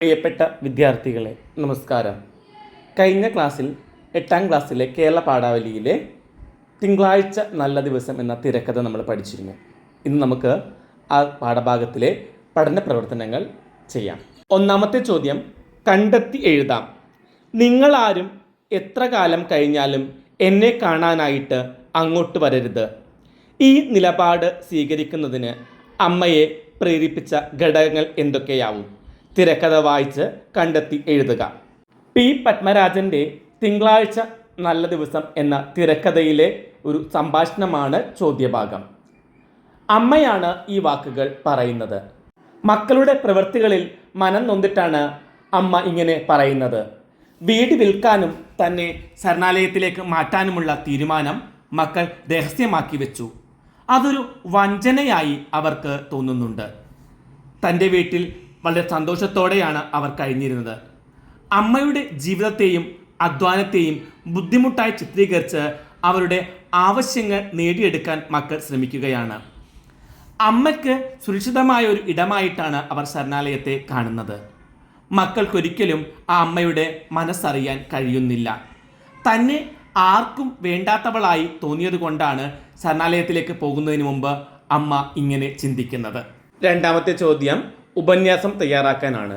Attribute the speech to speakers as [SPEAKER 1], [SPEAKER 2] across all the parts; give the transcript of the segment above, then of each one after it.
[SPEAKER 1] പ്രിയപ്പെട്ട വിദ്യാർത്ഥികളെ നമസ്കാരം. കഴിഞ്ഞ ക്ലാസ്സിൽ എട്ടാം ക്ലാസ്സിലെ കേരള പാഠാവലിയിലെ തിങ്കളാഴ്ച നല്ല ദിവസം എന്ന തിരക്കഥ നമ്മൾ പഠിച്ചിരുന്നു. ഇന്ന് നമുക്ക് ആ പാഠഭാഗത്തിലെ പഠന പ്രവർത്തനങ്ങൾ ചെയ്യാം. ഒന്നാമത്തെ ചോദ്യം കണ്ടെത്തി എഴുതാം. നിങ്ങളാരും എത്ര കാലം കഴിഞ്ഞാലും എന്നെ കാണാനായിട്ട് അങ്ങോട്ട് വരരുത്. ഈ നിലപാട് സ്വീകരിക്കുന്നതിന് അമ്മയെ പ്രേരിപ്പിച്ച ഘടകങ്ങൾ എന്തൊക്കെയാവും? തിരക്കഥ വായിച്ച് കണ്ടെത്തി എഴുതുക. പി. പത്മരാജന്റെ തിങ്കളാഴ്ച നല്ല ദിവസം എന്ന തിരക്കഥയിലെ ഒരു സംഭാഷണമാണ് ചോദ്യഭാഗം. അമ്മയാണ് ഈ വാക്കുകൾ പറയുന്നത്. മക്കളുടെ പ്രവൃത്തികളിൽ മനം നൊന്നിട്ടാണ് അമ്മ ഇങ്ങനെ പറയുന്നത്. വീട് വിൽക്കാനും തന്നെ ശരണാലയത്തിലേക്ക് മാറ്റാനുമുള്ള തീരുമാനം മക്കൾ രഹസ്യമാക്കി വെച്ചു. അതൊരു വഞ്ചനയായി അവർക്ക് തോന്നുന്നുണ്ട്. തന്റെ വീട്ടിൽ വളരെ സന്തോഷത്തോടെയാണ് അവർ കഴിഞ്ഞിരുന്നത്. അമ്മയുടെ ജീവിതത്തെയും അധ്വാനത്തെയും ബുദ്ധിമുട്ടായി ചിത്രീകരിച്ച് അവരുടെ ആവശ്യങ്ങൾ നേടിയെടുക്കാൻ മക്കൾ ശ്രമിക്കുകയാണ്. അമ്മയ്ക്ക് സുരക്ഷിതമായ ഒരു ഇടമായിട്ടാണ് അവർ ശരണാലയത്തെ കാണുന്നത്. മക്കൾക്കൊരിക്കലും ആ അമ്മയുടെ മനസ്സറിയാൻ കഴിയുന്നില്ല. തന്നെ ആർക്കും വേണ്ടാത്തവളായി തോന്നിയത് കൊണ്ടാണ് ശരണാലയത്തിലേക്ക് പോകുന്നതിന് മുമ്പ് അമ്മ ഇങ്ങനെ ചിന്തിക്കുന്നത്. രണ്ടാമത്തെ ചോദ്യം ഉപന്യാസം തയ്യാറാക്കാനാണ്.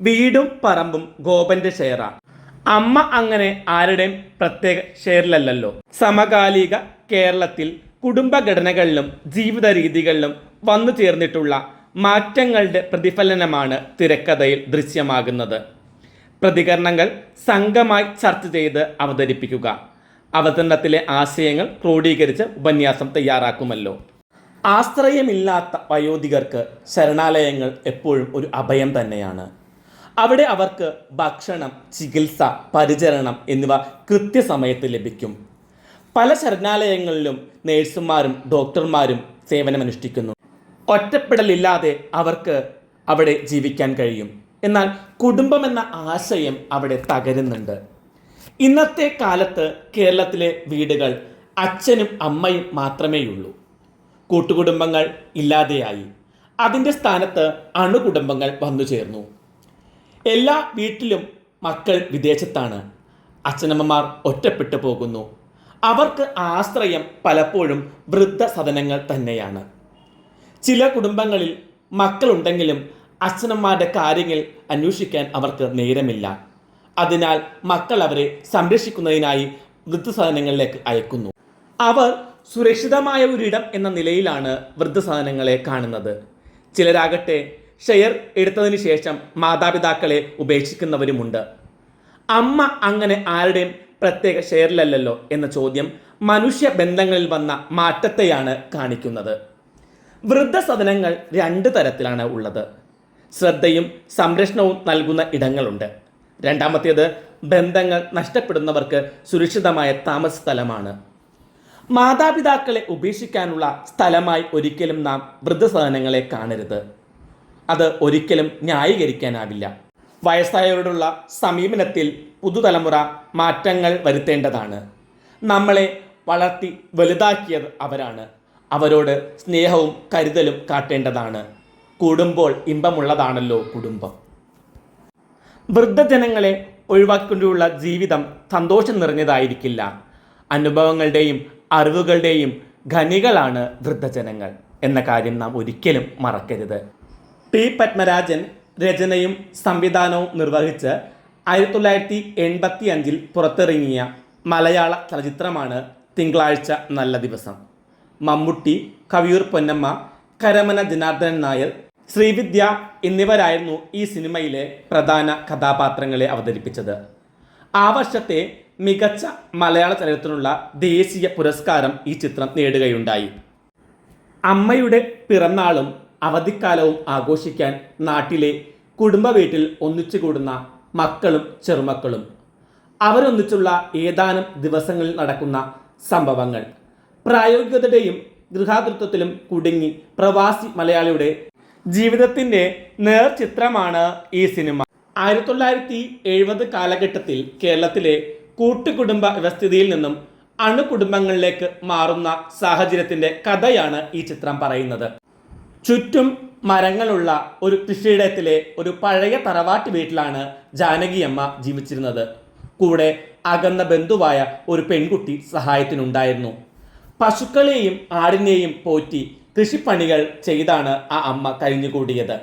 [SPEAKER 1] വീടും പറമ്പും ഗോപന്റെ ഷെയറാ. അമ്മ അങ്ങനെ ആരുടെയും പ്രത്യേക ഷെയറിലല്ലല്ലോ. സമകാലിക കേരളത്തിൽ കുടുംബഘടനകളിലും ജീവിത രീതികളിലും വന്നു ചേർന്നിട്ടുള്ള മാറ്റങ്ങളുടെ പ്രതിഫലനമാണ് തിരക്കഥയിൽ ദൃശ്യമാകുന്നത്. പ്രതികരണങ്ങൾ സംഘമായി ചർച്ച ചെയ്ത് അവതരിപ്പിക്കുക. അവതരണത്തിലെ ആശയങ്ങൾ ക്രോഡീകരിച്ച് ഉപന്യാസം തയ്യാറാക്കുമല്ലോ. ആശ്രയമില്ലാത്ത വയോധികർക്ക് ശരണാലയങ്ങൾ എപ്പോഴും ഒരു അഭയം തന്നെയാണ്. അവിടെ അവർക്ക് ഭക്ഷണം ചികിത്സ പരിചരണം എന്നിവ കൃത്യസമയത്ത് ലഭിക്കും. പല ശരണാലയങ്ങളിലും നേഴ്സുമാരും ഡോക്ടർമാരും സേവനമനുഷ്ഠിക്കുന്നു. ഒറ്റപ്പെടലില്ലാതെ അവർക്ക് അവിടെ ജീവിക്കാൻ കഴിയും. എന്നാൽ കുടുംബം എന്ന ആശയം അവിടെ തകരുന്നുണ്ട്. ഇന്നത്തെ കാലത്ത് കേരളത്തിലെ വീടുകൾ അച്ഛനും അമ്മയും മാത്രമേയുള്ളൂ. കൂട്ടുകുടുംബങ്ങൾ ഇല്ലാതെയായി. അതിന്റെ സ്ഥാനത്ത് അണുകുടുംബങ്ങൾ വന്നു ചേർന്നു. എല്ലാ വീട്ടിലും മക്കൾ വിദേശത്താണ്. അച്ഛനമ്മമാർ ഒറ്റപ്പെട്ടു പോകുന്നു. അവർക്ക് ആശ്രയം പലപ്പോഴും വൃദ്ധസദനങ്ങൾ തന്നെയാണ്. ചില കുടുംബങ്ങളിൽ മക്കളുണ്ടെങ്കിലും അച്ഛനമ്മമാരുടെ കാര്യങ്ങൾ അന്വേഷിക്കാൻ അവർക്ക് നേരമില്ല. അതിനാൽ മക്കൾ അവരെ സംരക്ഷിക്കുന്നതിനായി വൃദ്ധസദനങ്ങളിലേക്ക് അയക്കുന്നു. അവർ സുരക്ഷിതമായ ഒരിടം എന്ന നിലയിലാണ് വൃദ്ധസദനങ്ങളെ കാണുന്നത്. ചിലരാകട്ടെ ഷെയർ എടുത്തതിന് ശേഷം മാതാപിതാക്കളെ ഉപേക്ഷിക്കുന്നവരുമുണ്ട്. അമ്മ അങ്ങനെ ആരുടെയും പ്രത്യേക ഷെയറിലല്ലല്ലോ എന്ന ചോദ്യം മനുഷ്യ ബന്ധങ്ങളിൽ വന്ന മാറ്റത്തെയാണ് കാണിക്കുന്നത്. വൃദ്ധസദനങ്ങൾ രണ്ട് തരത്തിലാണ് ഉള്ളത്. ശ്രദ്ധയും സംരക്ഷണവും നൽകുന്ന ഇടങ്ങളുണ്ട്. രണ്ടാമത്തേത് ബന്ധങ്ങൾ നഷ്ടപ്പെടുന്നവർക്ക് സുരക്ഷിതമായ താമസ സ്ഥലമാണ്. മാതാപിതാക്കളെ ഉപേക്ഷിക്കാനുള്ള സ്ഥലമായി ഒരിക്കലും നാം വൃദ്ധസദനങ്ങളെ കാണരുത്. അത് ഒരിക്കലും ന്യായീകരിക്കാനാവില്ല. വയസ്സായവരോടുള്ള സമീപനത്തിൽ പുതുതലമുറ മാറ്റങ്ങൾ വരുത്തേണ്ടതാണ്. നമ്മളെ വളർത്തി വലുതാക്കിയത് അവരാണ്. അവരോട് സ്നേഹവും കരുതലും കാട്ടേണ്ടതാണ്. കൂടുമ്പോൾ ഇമ്പമുള്ളതാണല്ലോ കുടുംബം. വൃദ്ധജനങ്ങളെ ഒഴിവാക്കിക്കൊണ്ടുള്ള ജീവിതം സന്തോഷം നിറഞ്ഞതായിരിക്കില്ല. അനുഭവങ്ങളുടെയും അറിവുകളുടെയും ഖനികളാണ് വൃദ്ധജനങ്ങൾ എന്ന കാര്യം നാം ഒരിക്കലും മറക്കരുത്. പി. പത്മരാജൻ രചനയും സംവിധാനവും നിർവഹിച്ച് ആയിരത്തി തൊള്ളായിരത്തി എൺപത്തി അഞ്ചിൽ പുറത്തിറങ്ങിയ മലയാള ചലച്ചിത്രമാണ് തിങ്കളാഴ്ച നല്ല ദിവസം. മമ്മൂട്ടി കവിയൂർ പൊന്നമ്മ കരമന ജനാർദ്ദനൻ നായർ ശ്രീവിദ്യ എന്നിവരായിരുന്നു ഈ സിനിമയിലെ പ്രധാന കഥാപാത്രങ്ങളെ അവതരിപ്പിച്ചത്. ആ വർഷത്തെ മികച്ച മലയാള ചലച്ചിത്രത്തിനുള്ള ദേശീയ പുരസ്കാരം ഈ ചിത്രം നേടുകയുണ്ടായി. അമ്മയുടെ പിറന്നാളും അവധിക്കാലവും ആഘോഷിക്കാൻ നാട്ടിലെ കുടുംബ വീട്ടിൽ ഒന്നിച്ചു കൂടുന്ന മക്കളും ചെറുമക്കളും. അവരൊന്നിച്ചുള്ള ഏതാനും ദിവസങ്ങളിൽ നടക്കുന്ന സംഭവങ്ങൾ. പ്രായോഗികതയുടെയും ഗൃഹാതൃത്വത്തിലും കുടുങ്ങി പ്രവാസി മലയാളിയുടെ ജീവിതത്തിന്റെ നേർചിത്രമാണ് ഈ സിനിമ. ആയിരത്തി തൊള്ളായിരത്തി എഴുപത് കാലഘട്ടത്തിൽ കേരളത്തിലെ കൂട്ടുകുടുംബ വ്യവസ്ഥിതിയിൽ നിന്നും അണുകുടുംബങ്ങളിലേക്ക് മാറുന്ന സാഹചര്യത്തിന്റെ കഥയാണ് ഈ ചിത്രം പറയുന്നത്. ചുറ്റും മരങ്ങളുള്ള ഒരു കൃഷിയിടത്തിലെ ഒരു പഴയ തറവാട്ട് വീട്ടിലാണ് ജാനകിയമ്മ ജീവിച്ചിരുന്നത്. കൂടെ അകന്ന ബന്ധുവായ ഒരു പെൺകുട്ടി സഹായത്തിനുണ്ടായിരുന്നു. പശുക്കളെയും ആടിനെയും പോറ്റി കൃഷിപ്പണികൾ ചെയ്താണ് ആ അമ്മ കഴിഞ്ഞുകൂടിയത്.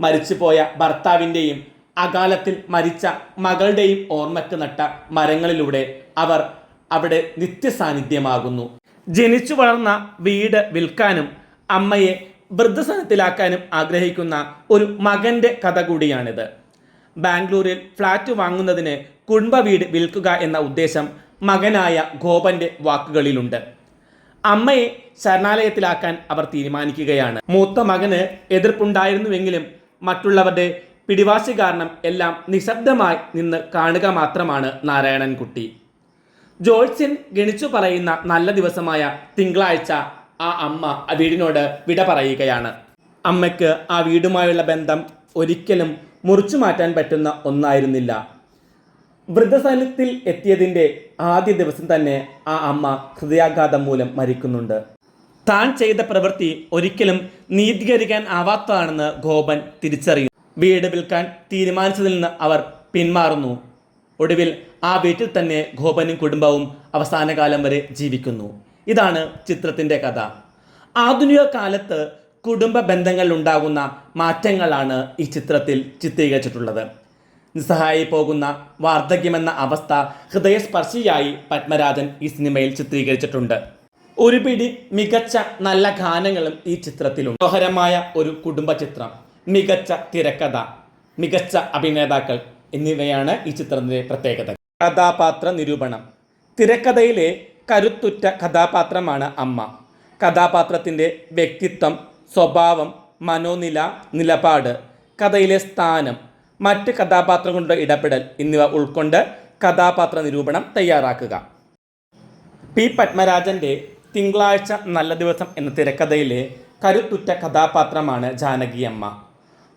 [SPEAKER 1] മരിച്ചുപോയ ഭർത്താവിന്റെയും അകാലത്തിൽ മരിച്ച മകളുടെയും ഓർമ്മയ്ക്ക് നട്ട മരങ്ങളിലൂടെ അവർ അവിടെ നിത്യസാന്നിധ്യമാകുന്നു. ജനിച്ചു വളർന്ന വീട് വിൽക്കാനും അമ്മയെ വൃദ്ധസനത്തിലാക്കാനും ആഗ്രഹിക്കുന്ന ഒരു മകന്റെ കഥ കൂടിയാണിത്. ബാംഗ്ലൂരിൽ ഫ്ലാറ്റ് വാങ്ങുന്നതിന് കുടുംബ വീട് വിൽക്കുക എന്ന ഉദ്ദേശം മകനായ ഗോപന്റെ വാക്കുകളിലുണ്ട്. അമ്മയെ ശരണാലയത്തിലാക്കാൻ അവർ തീരുമാനിക്കുകയാണ്. മൂത്ത മകന് എതിർപ്പുണ്ടായിരുന്നുവെങ്കിലും മറ്റുള്ളവരുടെ പിടിവാശി കാരണം എല്ലാം നിശബ്ദമായി നിന്ന് കാണുക മാത്രമാണ് നാരായണൻകുട്ടി. ജോൾസിൻ ഗണിച്ചു പറയുന്ന നല്ല ദിവസമായ തിങ്കളാഴ്ച ആ അമ്മ ആ വീടിനോട് വിട പറയുകയാണ്. അമ്മയ്ക്ക് ആ വീടുമായുള്ള ബന്ധം ഒരിക്കലും മുറിച്ചു മാറ്റാൻ പറ്റുന്ന ഒന്നായിരുന്നില്ല. വൃദ്ധസനത്തിൽ എത്തിയതിന്റെ ആദ്യ ദിവസം തന്നെ ആ അമ്മ ഹൃദയാഘാതം മൂലം മരിക്കുന്നുണ്ട്. താൻ ചെയ്ത പ്രവൃത്തി ഒരിക്കലും നീതീകരിക്കാൻ ആവാത്തതാണെന്ന് ഗോപൻ തിരിച്ചറിയുന്നു. വീട് വിൽക്കാൻ തീരുമാനിച്ചതിൽ നിന്ന് അവർ പിന്മാറുന്നു. ഒടുവിൽ ആ വീട്ടിൽ തന്നെ ഗോപനും കുടുംബവും അവസാനകാലം വരെ ജീവിക്കുന്നു. ഇതാണ് ചിത്രത്തിന്റെ കഥ. ആധുനിക കാലത്ത് കുടുംബ ബന്ധങ്ങളിൽ ഉണ്ടാകുന്ന മാറ്റങ്ങളാണ് ഈ ചിത്രത്തിൽ ചിത്രീകരിച്ചിട്ടുള്ളത്. നിസ്സഹായി പോകുന്ന വാർദ്ധക്യമെന്ന അവസ്ഥ ഹൃദയസ്പർശിയായി പത്മരാജൻ ഈ സിനിമയിൽ ചിത്രീകരിച്ചിട്ടുണ്ട്. ഒരു പിടി മികച്ച നല്ല ഗാനങ്ങളും ഈ ചിത്രത്തിലുണ്ട്. മനോഹരമായ ഒരു കുടുംബ ചിത്രം. മികച്ച തിരക്കഥ മികച്ച അഭിനേതാക്കൾ എന്നിവയാണ് ഈ ചിത്രത്തിന്റെ പ്രത്യേകത കഥാപാത്ര നിരൂപണം. തിരക്കഥയിലെ കരുത്തുറ്റ കഥാപാത്രമാണ് അമ്മ. കഥാപാത്രത്തിന്റെ വ്യക്തിത്വം സ്വഭാവം മനോനില നിലപാട് കഥയിലെ സ്ഥാനം മറ്റ് കഥാപാത്രങ്ങളുടെ ഇടപെടൽ എന്നിവ ഉൾക്കൊണ്ട് കഥാപാത്ര നിരൂപണം തയ്യാറാക്കുക. പി. പത്മരാജന്റെ തിങ്കളാഴ്ച നല്ല ദിവസം എന്ന തിരക്കഥയിലെ കരുത്തുറ്റ കഥാപാത്രമാണ് ജാനകിയമ്മ.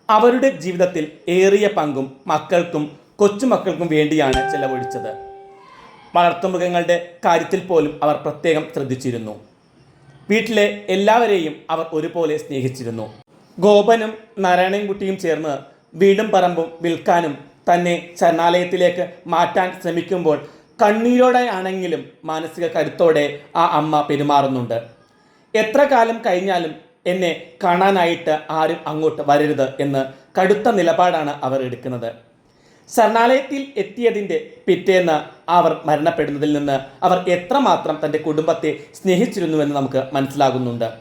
[SPEAKER 1] അവരുടെ ജീവിതത്തിൽ ഏറിയ പങ്കും മക്കൾക്കും കൊച്ചുമക്കൾക്കും വേണ്ടിയാണ് ചെലവഴിച്ചത്. വളർത്തുമൃഗങ്ങളുടെ കാര്യത്തിൽ പോലും അവർ പ്രത്യേകം ശ്രദ്ധിച്ചിരുന്നു. വീട്ടിലെ എല്ലാവരെയും അവർ ഒരുപോലെ സ്നേഹിച്ചിരുന്നു. ഗോപനും നാരായണൻകുട്ടിയും ചേർന്ന് വീടും പറമ്പും വിൽക്കാനും തന്നെ ശരണാലയത്തിലേക്ക് മാറ്റാൻ ശ്രമിക്കുമ്പോൾ കണ്ണീരോടെ ആണെങ്കിലും മാനസിക കരുത്തോടെ ആ അമ്മ പെരുമാറുന്നുണ്ട്. എത്ര കാലം കഴിഞ്ഞാലും എന്നെ കാണാനായിട്ട് ആരും അങ്ങോട്ട് വരരുത് എന്ന് കടുത്ത നിലപാടാണ് അവർ എടുക്കുന്നത്. ശരണാലയത്തിൽ എത്തിയതിന്റെ പിറ്റേന്ന് അവർ മരണപ്പെടുന്നതിൽ നിന്ന് അവർ എത്രമാത്രം തന്റെ കുടുംബത്തെ സ്നേഹിച്ചിരുന്നുവെന്ന് നമുക്ക് മനസ്സിലാകുന്നുണ്ട്.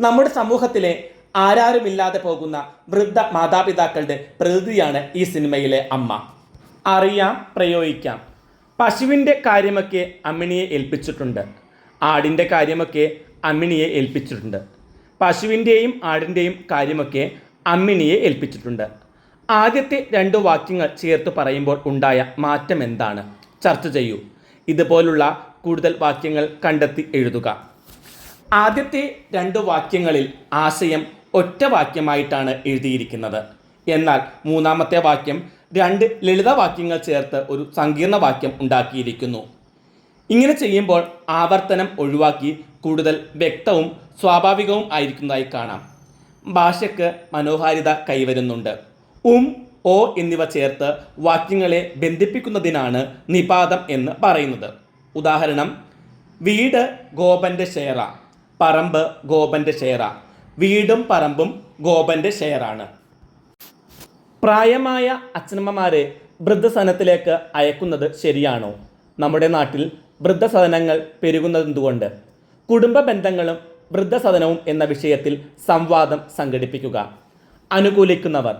[SPEAKER 1] നമ്മുടെ സമൂഹത്തിലെ ആരാരുമില്ലാതെ പോകുന്ന വൃദ്ധ മാതാപിതാക്കളുടെ പ്രതിയാണ് ഈ സിനിമയിലെ അമ്മ. അറിയാം പ്രയോഗിക്കാം. പശുവിന്റെ കാര്യമൊക്കെ അമ്മിണിയെ ഏൽപ്പിച്ചിട്ടുണ്ട്. ആടിന്റെ കാര്യമൊക്കെ അമ്മിണിയെ ഏൽപ്പിച്ചിട്ടുണ്ട്. പശുവിന്റെയും ആടിന്റെയും കാര്യമൊക്കെ അമ്മിണിയെ ഏൽപ്പിച്ചിട്ടുണ്ട്. ആദ്യത്തെ രണ്ട് വാക്യങ്ങൾ ചേർത്ത് പറയുമ്പോൾ ഉണ്ടായ മാറ്റം എന്താണ്? ചർച്ച ചെയ്യൂ. ഇതുപോലുള്ള കൂടുതൽ വാക്യങ്ങൾ കണ്ടെത്തി എഴുതുക. ആദ്യത്തെ രണ്ട് വാക്യങ്ങളിൽ ആശയം ഒറ്റ വാക്യമായിട്ടാണ് എഴുതിയിരിക്കുന്നത്. എന്നാൽ മൂന്നാമത്തെ വാക്യം രണ്ട് ലളിത വാക്യങ്ങൾ ചേർത്ത് ഒരു സങ്കീർണ വാക്യം ഉണ്ടാക്കിയിരിക്കുന്നു. ഇങ്ങനെ ചെയ്യുമ്പോൾ ആവർത്തനം ഒഴിവാക്കി കൂടുതൽ വ്യക്തവും സ്വാഭാവികവും ആയിരിക്കുന്നതായി കാണാം. ഭാഷയ്ക്ക് മനോഹാരിത കൈവരുന്നുണ്ട്. ഉം ഓ എന്നിവ ചേർത്ത് വാക്യങ്ങളെ ബന്ധിപ്പിക്കുന്നതിനാണ് നിപാതം എന്ന് പറയുന്നത്. ഉദാഹരണം വീട് ഗോപന്റെ ഷെയറ പറമ്പ് ഗോപന്റെ ഷെയറ വീടും പറമ്പും ഗോപന്റെ ഷെയറാണ്. പ്രായമായ അച്ഛനമ്മമാരെ വൃദ്ധസദനത്തിലേക്ക് അയക്കുന്നത് ശരിയാണോ? നമ്മുടെ നാട്ടിൽ വൃദ്ധസദനങ്ങൾ പെരുകുന്നതെന്തുകൊണ്ട്? കുടുംബ ബന്ധങ്ങളും വൃദ്ധസദനവും എന്ന വിഷയത്തിൽ സംവാദം സംഘടിപ്പിക്കുക. അനുകൂലിക്കുന്നവർ.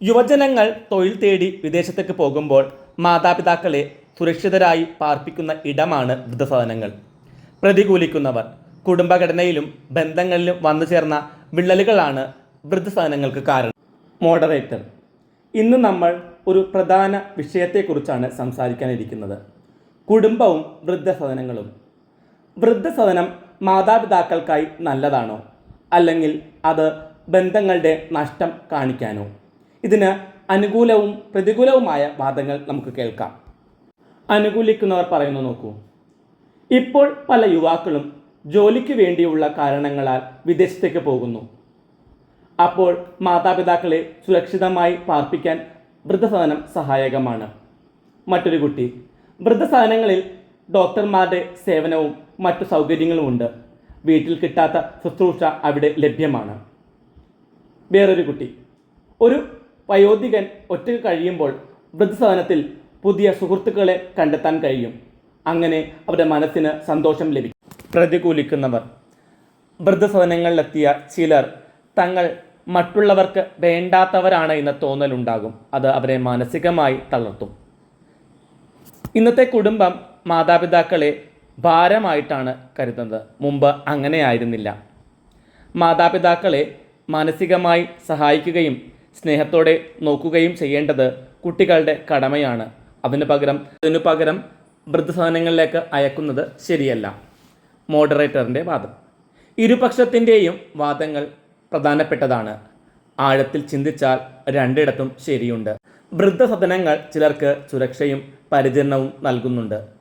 [SPEAKER 1] യുവജനങ്ങൾ തൊഴിൽ തേടി വിദേശത്തേക്ക് പോകുമ്പോൾ മാതാപിതാക്കളെ സുരക്ഷിതരായി പാർപ്പിക്കുന്ന ഇടമാണ് വൃദ്ധസദനങ്ങൾ. പ്രതികൂലിക്കുന്നവർ. കുടുംബഘടനയിലും ബന്ധങ്ങളിലും വന്നു ചേർന്ന വിള്ളലുകളാണ് വൃദ്ധസദനങ്ങൾക്ക് കാരണം. മോഡറേറ്റർ. ഇന്ന് നമ്മൾ ഒരു പ്രധാന വിഷയത്തെക്കുറിച്ചാണ് സംസാരിക്കാനിരിക്കുന്നത്. കുടുംബവും വൃദ്ധസദനങ്ങളും. വൃദ്ധസദനം മാതാപിതാക്കൾക്കായി നല്ലതാണോ? അല്ലെങ്കിൽ അത് ബന്ധങ്ങളുടെ നഷ്ടം കാണിക്കാനോ? ഇതിന് അനുകൂലവും പ്രതികൂലവുമായ വാദങ്ങൾ നമുക്ക് കേൾക്കാം. അനുകൂലിക്കുന്നവർ പറയുന്നു നോക്കൂ. ഇപ്പോൾ പല യുവാക്കളും ജോലിക്ക് വേണ്ടിയുള്ള കാരണങ്ങളാൽ വിദേശത്തേക്ക് പോകുന്നു. അപ്പോൾ മാതാപിതാക്കളെ സുരക്ഷിതമായി പാർപ്പിക്കാൻ വൃദ്ധസദനം സഹായകമാണ്. മറ്റൊരു കുട്ടി വൃദ്ധസദനങ്ങളിൽ ഡോക്ടർമാരുടെ സേവനവും മറ്റു സൗകര്യങ്ങളും ഉണ്ട്. വീട്ടിൽ കിട്ടാത്ത ശുശ്രൂഷ അവിടെ ലഭ്യമാണ്. വേറൊരു കുട്ടി. ഒരു വയോധികൻ ഒറ്റയ്ക്ക് കഴിയുമ്പോൾ വൃദ്ധസദനത്തിൽ പുതിയ സുഹൃത്തുക്കളെ കണ്ടെത്താൻ കഴിയും. അങ്ങനെ അവരുടെ മനസ്സിന് സന്തോഷം ലഭിക്കും. പ്രതികൂലിക്കുന്നവർ. വൃദ്ധസദനങ്ങളിലെത്തിയ ചിലർ തങ്ങൾ മറ്റുള്ളവർക്ക് വേണ്ടാത്തവരാണ് എന്ന തോന്നലുണ്ടാകും. അത് അവരെ മാനസികമായി തളർത്തും. ഇന്നത്തെ കുടുംബം മാതാപിതാക്കളെ ഭാരമായിട്ടാണ് കരുതുന്നത്. മുമ്പ് അങ്ങനെയായിരുന്നില്ല. മാതാപിതാക്കളെ മാനസികമായി സഹായിക്കുകയും സ്നേഹത്തോടെ നോക്കുകയും ചെയ്യേണ്ടത് കുട്ടികളുടെ കടമയാണ്. അതിനു പകരം അതിനു പകരം വൃദ്ധസദനങ്ങളിലേക്ക് അയക്കുന്നത് ശരിയല്ല. മോഡറേറ്ററിന്റെ വാദം. ഇരുപക്ഷത്തിന്റെയും വാദങ്ങൾ പ്രധാനപ്പെട്ടതാണ്. ആഴത്തിൽ ചിന്തിച്ചാൽ രണ്ടിടത്തും ശരിയുണ്ട്. വൃദ്ധസദനങ്ങൾ ചിലർക്ക് സുരക്ഷയും പരിചരണവും നൽകുന്നുണ്ട്.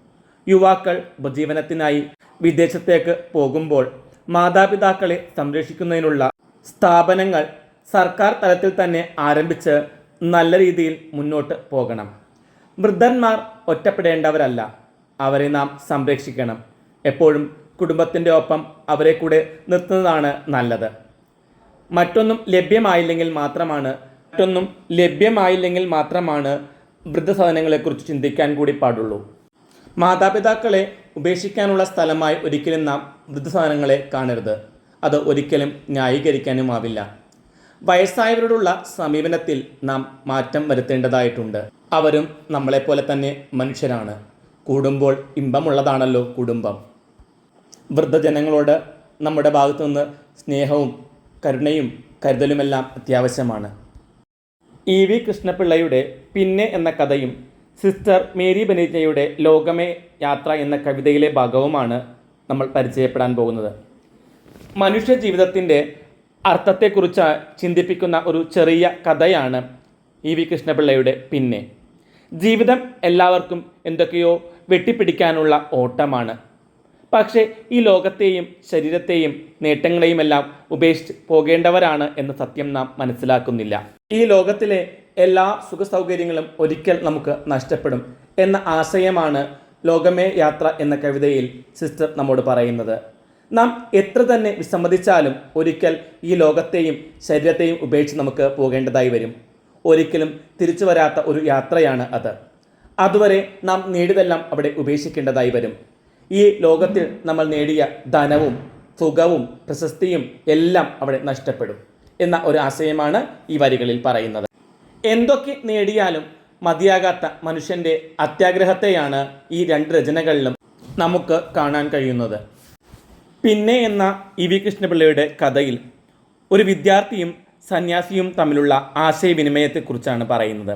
[SPEAKER 1] യുവാക്കൾ ഉപജീവനത്തിനായി വിദേശത്തേക്ക് പോകുമ്പോൾ മാതാപിതാക്കളെ സംരക്ഷിക്കുന്നതിനുള്ള സ്ഥാപനങ്ങൾ സർക്കാർ തലത്തിൽ തന്നെ ആരംഭിച്ച് നല്ല രീതിയിൽ മുന്നോട്ട് പോകണം. വൃദ്ധന്മാർ ഒറ്റപ്പെടേണ്ടവരല്ല. അവരെ നാം സംരക്ഷിക്കണം. എപ്പോഴും കുടുംബത്തിന്റെ ഒപ്പം അവരെ കൂടെ നിർത്തുന്നതാണ് നല്ലത്. മറ്റൊന്നും ലഭ്യമായില്ലെങ്കിൽ മാത്രമാണ് മറ്റൊന്നും ലഭ്യമായില്ലെങ്കിൽ മാത്രമാണ് വൃദ്ധസാധനങ്ങളെക്കുറിച്ച് ചിന്തിക്കാൻ കൂടി പാടുള്ളൂ. മാതാപിതാക്കളെ ഉപേക്ഷിക്കാനുള്ള സ്ഥലമായി ഒരിക്കലും നാം വൃദ്ധസാധനങ്ങളെ കാണരുത്. അത് ഒരിക്കലും ന്യായീകരിക്കാനുമാവില്ല. വയസ്സായവരോടുള്ള സമീപനത്തിൽ നാം മാറ്റം വരുത്തേണ്ടതായിട്ടുണ്ട്. അവരും നമ്മളെപ്പോലെ തന്നെ മനുഷ്യരാണ്. കൂടുമ്പോൾ ഇമ്പമുള്ളതാണല്ലോ കുടുംബം. വൃദ്ധജനങ്ങളോട് നമ്മുടെ ഭാഗത്തു നിന്ന് സ്നേഹവും കരുണയും കരുതലുമെല്ലാം അത്യാവശ്യമാണ്. ഇ വി കൃഷ്ണപിള്ളയുടെ പിന്നെ എന്ന കഥയും സിസ്റ്റർ മേരി ബനീജയുടെ ലോകമേ യാത്ര എന്ന കവിതയിലെ ഭാഗവുമാണ് നമ്മൾ പരിചയപ്പെടാൻ പോകുന്നത്. മനുഷ്യ ജീവിതത്തിന്റെ അർത്ഥത്തെക്കുറിച്ച് ചിന്തിപ്പിക്കുന്ന ഒരു ചെറിയ കഥയാണ് ഇ വി കൃഷ്ണപിള്ളയുടെ പിന്നെ. ജീവിതം എല്ലാവർക്കും എന്തൊക്കെയോ വെട്ടിപ്പിടിക്കാനുള്ള ഓട്ടമാണ്. പക്ഷേ ഈ ലോകത്തെയും ശരീരത്തെയും നേട്ടങ്ങളെയുമെല്ലാം ഉപേക്ഷിച്ച് പോകേണ്ടവരാണ് എന്ന സത്യം നാം മനസ്സിലാക്കുന്നില്ല. ഈ ലോകത്തിലെ എല്ലാ സുഖ സൗകര്യങ്ങളും ഒരിക്കൽ നമുക്ക് നഷ്ടപ്പെടും എന്ന ആശയമാണ് ലോകമേ യാത്ര എന്ന കവിതയിൽ സിസ്റ്റർ നമ്മോട് പറയുന്നത്. നാം എത്ര തന്നെ വിസമ്മതിച്ചാലും ഒരിക്കൽ ഈ ലോകത്തെയും ശരീരത്തെയും ഉപേക്ഷിച്ച് നമുക്ക് പോകേണ്ടതായി വരും. ഒരിക്കലും തിരിച്ചു വരാത്ത ഒരു യാത്രയാണ് അത്. അതുവരെ നാം നേടിയതെല്ലാം അവിടെ ഉപേക്ഷിക്കേണ്ടതായി വരും. ഈ ലോകത്തിൽ നമ്മൾ നേടിയ ധനവും സുഖവും പ്രശസ്തിയും എല്ലാം അവിടെ നഷ്ടപ്പെടും എന്ന ഒരു ആശയമാണ് ഈ വരികളിൽ പറയുന്നത്. എന്തൊക്കെ നേടിയാലും മതിയാകാത്ത മനുഷ്യന്റെ അത്യാഗ്രഹത്തെയാണ് ഈ രണ്ട് രചനകളിലും നമുക്ക് കാണാൻ കഴിയുന്നത്. പിന്നെ എന്ന ഇ വി കൃഷ്ണപിള്ളയുടെ കഥയിൽ ഒരു വിദ്യാർത്ഥിയും സന്യാസിയും തമ്മിലുള്ള ആശയവിനിമയത്തെക്കുറിച്ചാണ് പറയുന്നത്.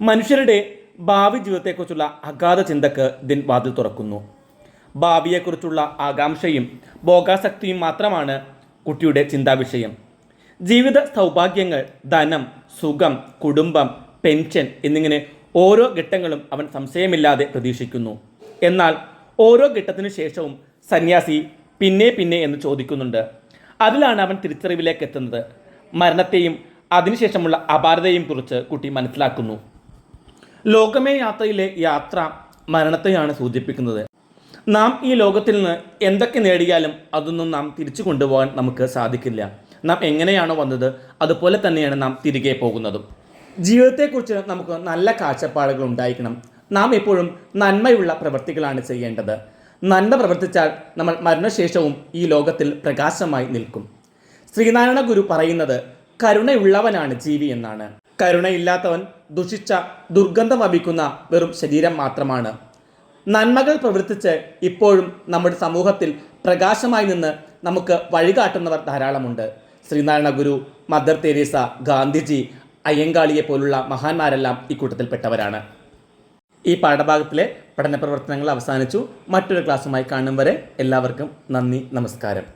[SPEAKER 1] മനുഷ്യരുടെ ഭാവി ജീവിതത്തെക്കുറിച്ചുള്ള അഗാധ ചിന്തക്ക് ഇതിൻ വാതിൽ തുറക്കുന്നു. ഭാവിയെക്കുറിച്ചുള്ള ആകാംക്ഷയും ഭോഗാസക്തിയും മാത്രമാണ് കുട്ടിയുടെ ചിന്താവിഷയം. ജീവിത സൗഭാഗ്യങ്ങൾ ധനം സുഖം കുടുംബം പെൻഷൻ എന്നിങ്ങനെ ഓരോ ഘട്ടങ്ങളും അവൻ സംശയമില്ലാതെ പ്രതീക്ഷിക്കുന്നു. എന്നാൽ ഓരോ ഘട്ടത്തിനു ശേഷവും സന്യാസി പിന്നെ പിന്നെ എന്ന് ചോദിക്കുന്നുണ്ട്. അതിലാണ് അവൻ തിരിച്ചറിവിലേക്ക് എത്തുന്നത്. മരണത്തെയും അതിനുശേഷമുള്ള അപാരതയും കുറിച്ച് കുട്ടി മനസ്സിലാക്കുന്നു. ലോകമേ യാത്രയിലെ യാത്ര മരണത്തെയാണ് സൂചിപ്പിക്കുന്നത്. നാം ഈ ലോകത്തിൽ നിന്ന് എന്തൊക്കെ നേടിയാലും അതൊന്നും നാം തിരിച്ചു കൊണ്ടുപോകാൻ നമുക്ക് സാധിക്കില്ല. നാം എങ്ങനെയാണോ വന്നത് അതുപോലെ തന്നെയാണ് നാം തിരികെ പോകുന്നതും. ജീവിതത്തെക്കുറിച്ച് നമുക്ക് നല്ല കാഴ്ചപ്പാടുകൾ ഉണ്ടായിരിക്കണം. നാം എപ്പോഴും നന്മയുള്ള പ്രവൃത്തികളാണ് ചെയ്യേണ്ടത്. നന്മ പ്രവർത്തിച്ചാൽ നമ്മൾ മരണശേഷവും ഈ ലോകത്തിൽ പ്രകാശമായി നിൽക്കും. ശ്രീനാരായണ ഗുരു പറയുന്നത് കരുണയുള്ളവനാണ് ജീവി എന്നാണ്. കരുണയില്ലാത്തവൻ ദുഷിച്ച ദുർഗന്ധം വമിക്കുന്ന വെറും ശരീരം മാത്രമാണ്. നന്മകൾ പ്രവർത്തിച്ച് ഇപ്പോഴും നമ്മുടെ സമൂഹത്തിൽ പ്രകാശമായി നിന്ന് നമുക്ക് വഴികാട്ടുന്നവർ ധാരാളമുണ്ട്. ശ്രീനാരായണ ഗുരു മദർ തെരേസ ഗാന്ധിജി അയ്യങ്കാളിയെ പോലുള്ള മഹാന്മാരെല്ലാം ഈ കൂട്ടത്തിൽപ്പെട്ടവരാണ് ഈ പാഠഭാഗത്തിലെ പഠന പ്രവർത്തനങ്ങൾ അവസാനിച്ചു. മറ്റൊരു ക്ലാസ്സുമായി കാണും വരെ എല്ലാവർക്കും നന്ദി നമസ്കാരം.